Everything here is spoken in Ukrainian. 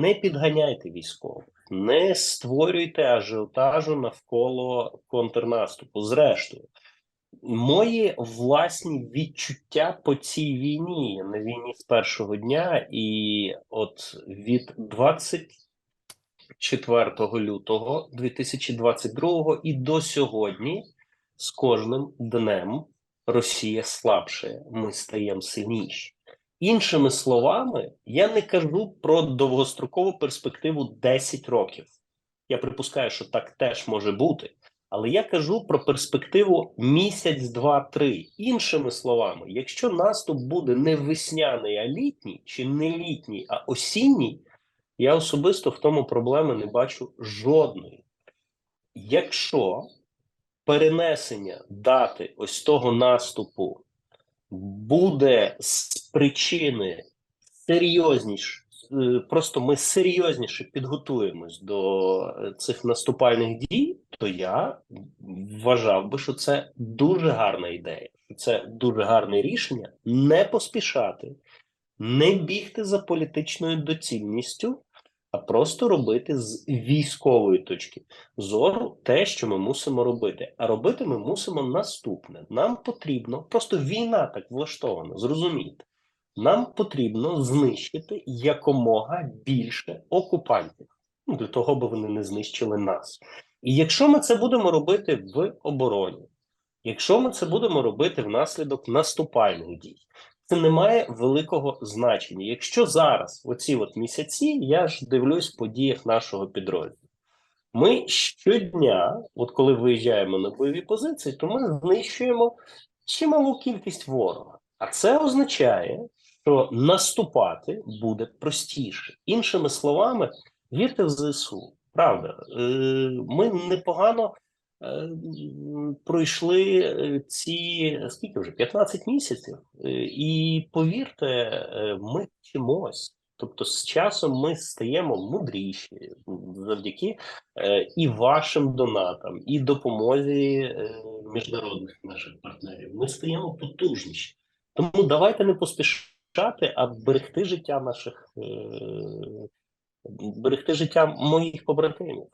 не підганяйте військових, не створюйте ажіотажу навколо контрнаступу. Зрештою, мої власні відчуття по цій війні на війні з першого дня, і от від 24 лютого 2022 і до сьогодні з кожним днем Росія слабше, ми стаємо сильніші. Іншими словами, я не кажу про довгострокову перспективу 10 років. Я припускаю, що так теж може бути. Але я кажу про перспективу місяць, два, три. Іншими словами, якщо наступ буде не весняний, а літній, чи не літній, а осінній, я особисто в тому проблеми не бачу жодної. Якщо перенесення дати ось того наступу буде з причини серйозніше, просто ми серйозніше підготуємось до е, цих наступальних дій, то я вважав би, що це дуже гарна ідея. Це дуже гарне рішення не поспішати, не бігти за політичною доцільністю, а просто робити з військової точки зору те, що ми мусимо робити. А робити ми мусимо наступне: нам потрібно просто війна так влаштована, зрозумійте. Нам потрібно знищити якомога більше окупантів ну, для того, аби вони не знищили нас. І якщо ми це будемо робити в обороні, якщо ми це будемо робити внаслідок наступальних дій, це не має великого значення. Якщо зараз, оці от місяці, я ж дивлюсь в подіях нашого підрозділу. Ми щодня, от коли виїжджаємо на бойові позиції, то ми знищуємо чималу кількість ворога. А це означає, що наступати буде простіше. Іншими словами, вірте в ЗСУ. Правда, Е, ми непогано е, пройшли е, ці скільки вже 15 місяців, і повірте, ми вчимось. Тобто, з часом ми стаємо мудріші завдяки і вашим донатам, і допомозі міжнародних наших партнерів. Ми стаємо потужніші. Тому давайте не поспішати, а берегти життя наших, е, берегти життя моїх побратимів.